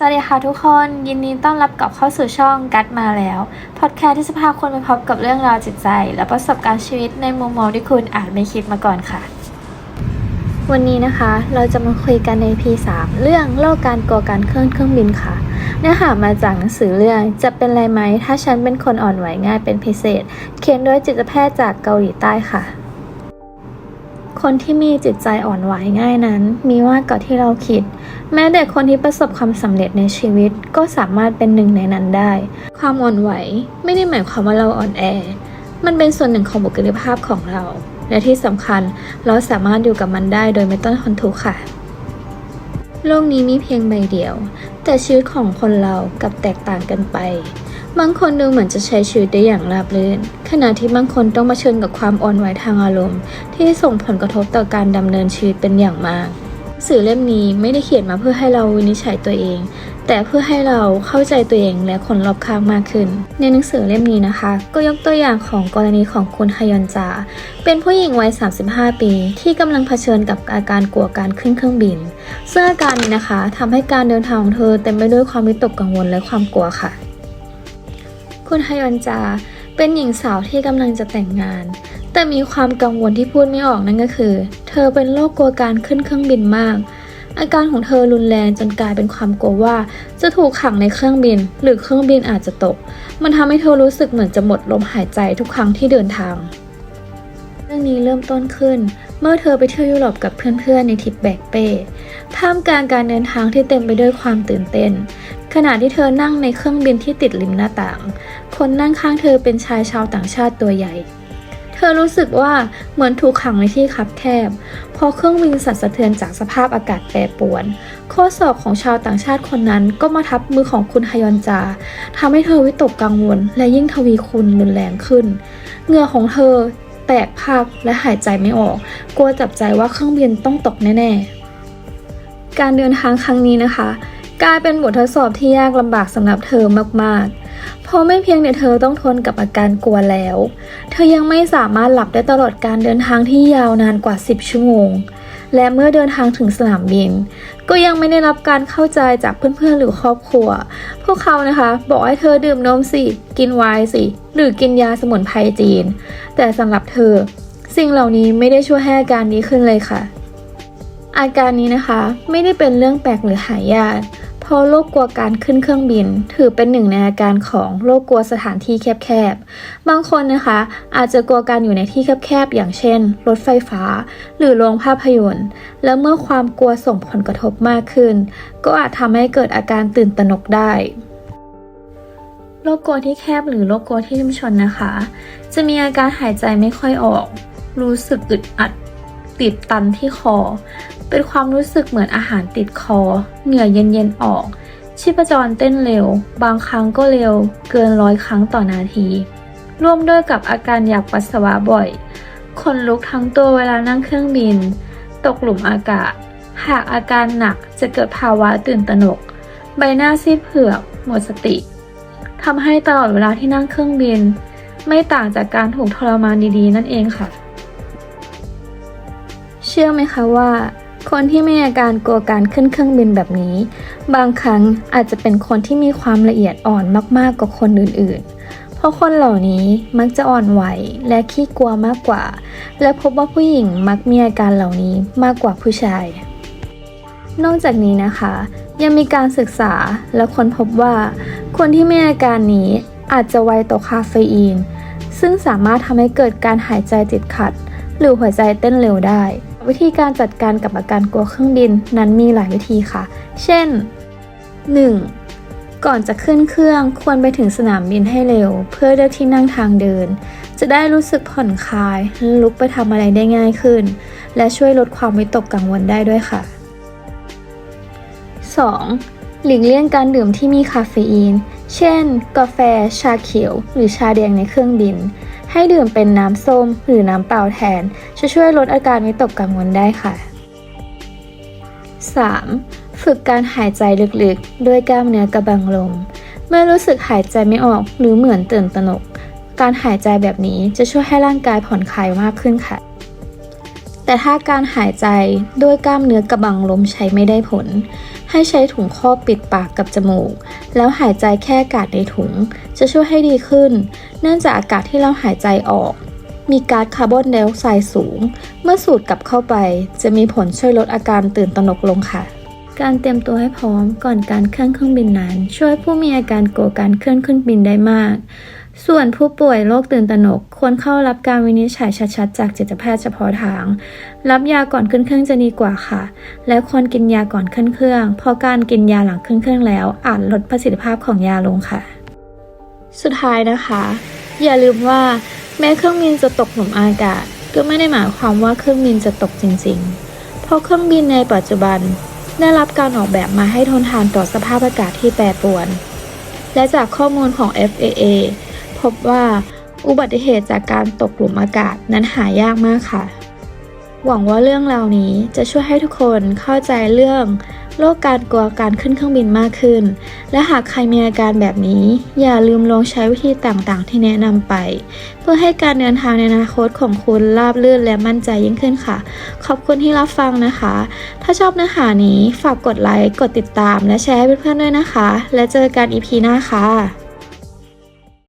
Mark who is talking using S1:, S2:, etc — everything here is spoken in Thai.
S1: สวัสดีค่ะทุกคนยินดีต้อนรับกลับเข้าสู่ช่องกัดมาแล้วพอดแคสต์ที่จะพาคุณไปพบกับเรื่องราวจิตใจ และประสบการณ์ชีวิตในมุมมองที่คุณอาจไม่คิดมาก่อนค่ะ วันนี้นะคะเราจะมาคุยกันใน P3 เรื่องโลกการกลัวการเคลื่อนเครื่องบินค่ะ เนื้อหามาจากหนังสือเรื่องจะเป็นไรไหมถ้าฉันเป็นคนอ่อนไหวง่ายเป็นพิเศษ เขียนโดยจิตแพทย์จากเกาหลีใต้ค่ะคนที่มีจิตใจอ่อนไหวง่ายนั้น มีมากกว่าที่เราคิด แม้แต่คนที่ประสบความสำเร็จในชีวิตก็สามารถเป็นหนึ่งในนั้นได้ ความอ่อนไหวไม่ได้หมายความว่าเราอ่อนแอ มันเป็นส่วนหนึ่งของบุคลิกภาพของเรา และที่สำคัญเราสามารถอยู่กับมันได้โดยไม่ต้องทนทุกข์ค่ะ โลกนี้มีเพียงใบเดียว แต่ชีวิตของคนเรากับแตกต่างกันไป บางคนดูเหมือนจะใช้ชีวิตได้อย่างราบรื่น ขณะที่บางคนต้องมาเชิญกับความอ่อนไหวทางอารมณ์ ที่ส่งผลกระทบต่อการดำเนินชีวิตเป็นอย่างมาก สื่อเล่มนี้ไม่ได้เขียนมาเพื่อให้เราวินิจฉัยตัวเอง แต่เพื่อให้เราเข้าใจตัวเองและคนรอบข้างมากขึ้น ในหนังสือเล่มนี้นะคะ ก็ยกตัวอย่างของกรณีของคุณฮยอนจา เป็นผู้หญิงวัย 35 ปี ที่กำลังเผชิญกับอาการกลัวการขึ้นเครื่องบิน ซึ่งอาการนี้นะคะทำให้การเดินทางของเธอเต็มไปด้วยความวิตกกังวลและความกลัวค่ะ คุณฮยอนจาเป็นหญิงสาวที่กำลังจะแต่งงาน แต่มีความกังวลที่พูดไม่ออกนั่นก็คือ เธอเป็นโรคกลัวการขึ้นเครื่องบินมาก อาการของเธอรุนแรงจนกลายเป็นความกลัวว่า จะถูกขังในเครื่องบิน หรือเครื่องบินอาจจะตก มันทำให้เธอรู้สึกเหมือนจะหมดลมหายใจทุกครั้งที่เดินทาง เรื่องนี้เริ่มต้นขึ้น เมื่อเธอไปเที่ยวยุโรปกับเพื่อนๆในทริปแบกเป้ท่ามกลางการเดินทางที่เต็มไปด้วยความตื่นเต้น ขณะที่เธอนั่งในเครื่องบินที่ติดริมหน้าต่าง คนนั่งข้างเธอเป็นชายชาวต่างชาติตัวใหญ่ เธอรู้สึกว่าเหมือนถูกขังในที่คับแคบ พอเครื่องบินสั่นสะเทือนจากสภาพอากาศแปรปรวน ข้อศอกของชาวต่างชาติคนนั้นก็มาทับมือของคุณฮยอนจาทำให้เธอวิตกกังวล และยิ่งทวีคูณรุนแรงขึ้น เหงื่อของเธอแตกภาคและหายใจไม่ออก กลัวจับใจว่าเครื่องบินต้องตกแน่ ๆ การเดินทางครั้งนี้นะคะ กลายเป็นบททดสอบที่ยากลำบากสำหรับเธอมากๆ เพราะไม่เพียงแต่เธอต้องทนกับอาการกลัวแล้ว เธอยังไม่สามารถหลับได้ตลอดการเดินทางที่ยาวนานกว่า 10 ชั่วโมง และเมื่อเดินทางถึงสนามบิน ก็ยังไม่ได้รับการเข้าใจจากเพื่อนๆหรือครอบครัว พวกเขานะคะ บอกให้เธอดื่มนมสิ กินไวน์สิ หรือกินยาสมุนไพรจีน แต่สำหรับเธอ สิ่งเหล่านี้ไม่ได้ช่วยให้อาการดีขึ้นเลยค่ะ อาการนี้นะคะไม่ได้เป็นเรื่องแปลกหรือหายาก เพราะโรคกลัวการขึ้นเครื่องบิน ถือเป็นหนึ่งในอาการของโรคกลัวสถานที่แคบๆ บางคนนะคะ อาจจะกลัวการอยู่ในที่แคบๆ อย่างเช่น รถไฟฟ้า หรือโรงภาพยนตร์ และเมื่อความกลัวส่งผลกระทบมากขึ้น ก็อาจทำให้เกิดอาการตื่นตระหนกได้โรคกลัวที่แคบหรือโรคกลัวที่ชุมชนนะคะ จะมีอาการหายใจไม่ค่อยออก รู้สึกอึดอัด ติดตันที่คอ เป็นความรู้สึกเหมือนอาหารติดคอ เหงื่อเย็นๆออก ชีพจรเต้นเร็ว บางครั้งก็เร็ว เกินร้อยครั้งต่อนาที ร่วมด้วยกับอาการอยากปัสสาวะบ่อยคนลุกทั้งตัวเวลานั่งเครื่องบิน ตกหลุมอากาศ หากอาการหนักจะเกิดภาวะตื่นตระหนก ใบหน้าซีดเผือก หมดสติทำให้ตลอดเวลาที่นั่งเครื่องบิน ไม่ต่างจากการถูกทรมานดีๆ นั่นเองค่ะ ชื่อไหมคะว่า คนที่มีอาการกลัวการขึ้นเครื่องบินแบบนี้ บางครั้งอาจจะเป็นคนที่มีความละเอียดอ่อนมากๆกว่าคนอื่นๆ เพราะคนเหล่านี้มักจะอ่อนไหวและขี้กลัวมากกว่า และพบว่าผู้หญิงมักมีอาการเหล่านี้มากกว่าผู้ชาย นอกจากนี้นะคะ ยังมีการศึกษาและค้นพบว่า คนที่มีอาการนี้อาจจะไวต่อคาเฟอีน ซึ่งสามารถทำให้เกิดการหายใจติดขัด หรือหัวใจเต้นเร็วได้ วิธีการจัดการกับอาการกลัวเครื่องบินนั้นมีหลายวิธีค่ะ เช่น 1. ก่อนจะขึ้นเครื่องควรไปถึงสนามบินให้เร็ว เพื่อเลือกที่นั่งทางเดิน จะได้รู้สึกผ่อนคลายและลุกไปทำอะไรได้ง่ายขึ้น และช่วยลดความวิตกกังวลได้ด้วยค่ะ 2. หลีกเลี่ยงการดื่มที่มีคาเฟอีน เช่น กาแฟ ชาเขียว หรือชาแดงในเครื่องบินให้ดื่มเป็นน้ำส้มหรือน้ำเปล่าแทน จะช่วยลดอาการวิตกกังวลได้ค่ะ 3. ฝึกการหายใจลึกๆ ด้วยกล้ามเนื้อกระบังลม เมื่อรู้สึกหายใจไม่ออกหรือเหมือนตื่นตระหนก การหายใจแบบนี้จะช่วยให้ร่างกายผ่อนคลายมากขึ้นค่ะ แต่ถ้าการหายใจด้วยกล้ามเนื้อกระบังลมใช้ไม่ได้ผล ให้ใช้ถุงครอบปิดปากกับจมูก แล้วหายใจแค่อากาศในถุง จะช่วยให้ดีขึ้น เนื่องจากอากาศที่เราหายใจออก มีก๊าซคาร์บอนไดออกไซด์สูง เมื่อสูดกลับเข้าไป จะมีผลช่วยลดอาการตื่นตระหนกลงค่ะการเตรียมตัวให้พร้อมก่อนการขึ้นเครื่องบินนั้น ช่วยผู้มีอาการกลัวการเคลื่อนขึ้นบินได้มาก ส่วนผู้ป่วยโรคตื่นตระหนกควรเข้ารับการวินิจฉัยชัดๆ จากจิตแพทย์เฉพาะทาง รับยาก่อนขึ้นเครื่องจะดีกว่าค่ะ และควรกินยาก่อนขึ้นเครื่อง เพราะการกินยาหลังขึ้นเครื่องแล้ว อาจลดประสิทธิภาพของยาลงค่ะ สุดท้ายนะคะ อย่าลืมว่าแม้เครื่องบินจะตกหลุมอากาศ ก็ไม่ได้หมายความว่าเครื่องบินจะตกจริงๆ เพราะเครื่องบินในปัจจุบัน ได้รับการออกแบบมาให้ทนทานต่อสภาพอากาศที่แปรปรวน และจากข้อมูลของ FAA พบว่าอุบัติเหตุจากการตกหลุมอากาศนั้นหายากมากค่ะ หวังว่าเรื่องราวนี้จะช่วยให้ทุกคนเข้าใจเรื่องโรคการกลัวการขึ้นเครื่องบินมากขึ้น และหากใครมีอาการแบบนี้ อย่าลืมลองใช้วิธีต่างๆ ที่แนะนำไป เพื่อให้การเดินทางในอนาคตของคุณราบรื่นและมั่นใจยิ่งขึ้นค่ะ ขอบคุณที่รับฟังนะคะ ถ้าชอบเนื้อหานี้ฝากกดไลค์ กดติดตาม และแชร์ให้เพื่อนๆด้วยนะคะ และเจอกันอีพีหน้าค่ะ